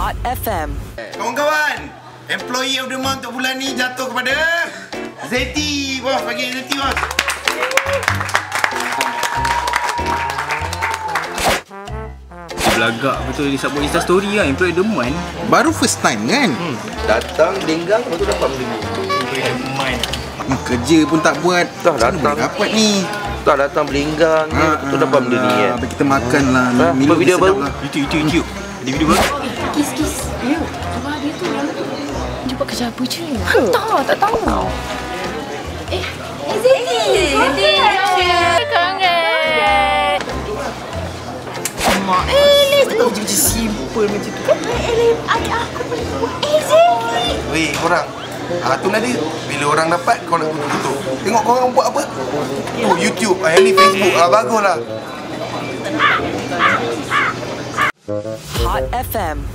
Hot FM. Kawan-kawan, employee of the month untuk bulan ni jatuh kepada Zeti. Bos, bagi Zeti bos. Belagak betul dia buat Insta story kan Employee deman Baru first time kan? Hmm. Datang linggang lepas tu dapat beli. Kerja pun tak buat. Dah mana datang. boleh dapat ni. Tak datang berlinggang ni lepas tu dapat beli ni kan. Habis kita makan lah. Ha, Minum video sedap baru. lah. YouTube, YouTube, YouTube Ada video baru Kis, kis. Ayo, abang dia tu yang dia buat kerja apa je? Tak, tak tahu. Eh, eh Zeti. Zeti. Kangen. Mak, eh, Liz. Tak tahu je simple macam tu. Eh, adik aku boleh buat. Eh, Zeti. Weh, korang. Ah, tu dia. Bila orang dapat, kau nak tutup. Tengok korang buat apa? Oh, YouTube. Ah, ni Facebook. Ah, baguslah. Hot FM.